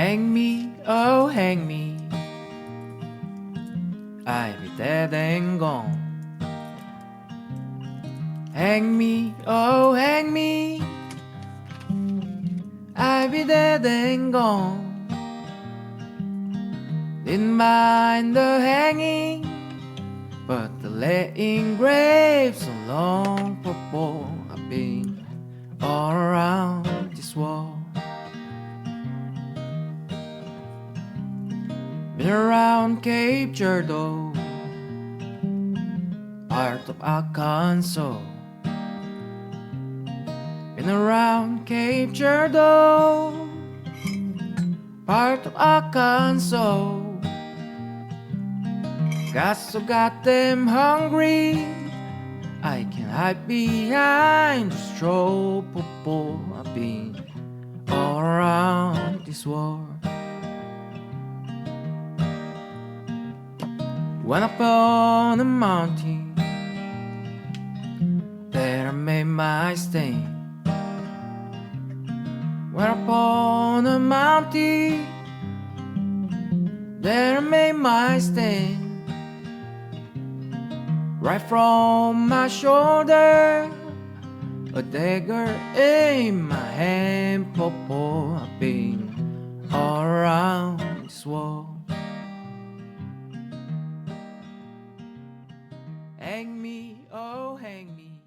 Hang me, oh hang me. I'll be dead and gone. Hang me, oh hang me. I'll be dead and gone. Didn't mind the hanging, but the laying grave so long before I've been all Been around Cape Girardeau, part of Arkansas. Been around Cape Girardeau, part of Arkansas. Got so goddamn hungry, I can hide behind the straw purple. I've been all around this world. Went up on a mountain, there I made my stand. Went up on a mountain, there I made my stand. Right from my shoulder, a dagger in my hand, purple. I've been Hang me, oh, hang me.